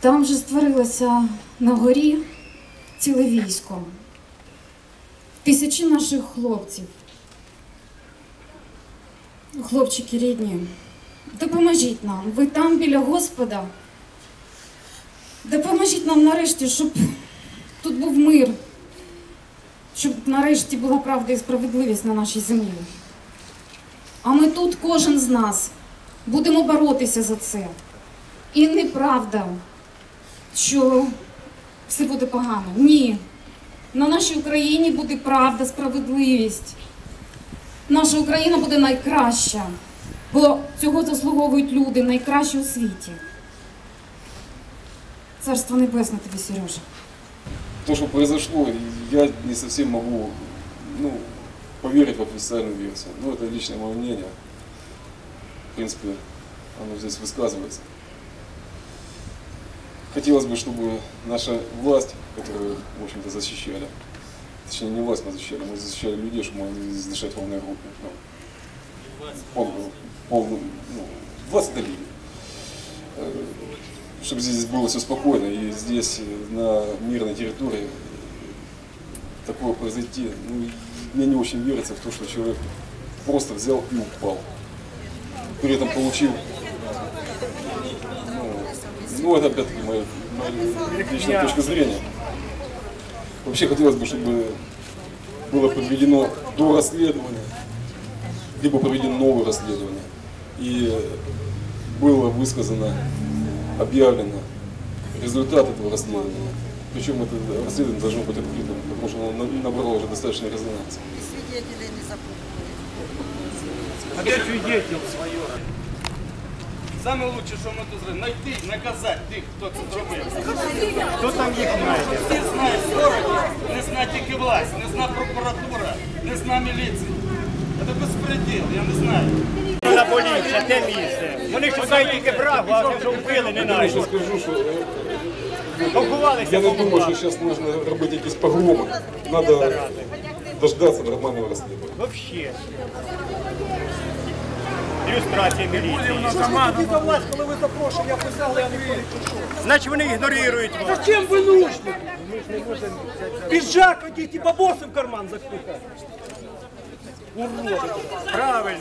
Там же створилося на горі ціле військо. Тисячі наших хлопців. Хлопчики рідні, допоможіть нам. Ви там біля Господа. Допоможіть нам нарешті, щоб тут був мир, щоб нарешті була правда і справедливість на нашій землі. А ми тут, кожен з нас, будемо боротися за це. І неправда, що все буде погано. Ні. На нашій Україні буде правда, справедливість. Наша Україна буде найкраща, бо цього заслуговують люди найкращі у світі. Царство небесне тобі, Сережа. То, что произошло, я не совсем могу ну, поверить в официальную версию. Ну, это личное мое мнение. В принципе, оно здесь высказывается. Хотелось бы, чтобы наша власть, которую, в общем-то, защищали, точнее, не власть мы защищали, мы защищали людей, чтобы здесь дышать полной группе. Ну, полную, полную, ну, власть это люди. Э, Чтобы здесь было все спокойно, и здесь, э, на мирной территории, такое произойти, ну, мне не очень верится в то, что человек просто взял и упал. При этом получил, ну, ну это опять-таки моя, моя личная точка зрения. Вообще хотелось бы, чтобы было проведено до расследования, либо проведено новое расследование. И было высказано, объявлено результат этого расследования. Причем это расследование должно быть открытым, потому что оно на- набрало уже достаточно резонанс. свидетелей не запутали. А де свидетель своє? Саме лучше, що ми тут зробили, знайти, наказати тих, хто це зробив. Хто там їх знайде? Всі знають сторони, не зна тільки власть, не зна прокуратура, не зна міліція. Це безпреділ, я не знаю. На поліція, те місце. Вони шукають тільки браво, а вже вбили, не Я ще скажу, що е, я не думаю, що зараз можна робити якісь погроми. Треба дождатися нормального розслідування. Вообще. ілюстрація міліції. Що власть, коли ви запрошення писали, а не Значить вони ігнорують вас. Зачем ви нужні? Пиджак одіть і бабоси в карман запихати. Уроди. Правильно.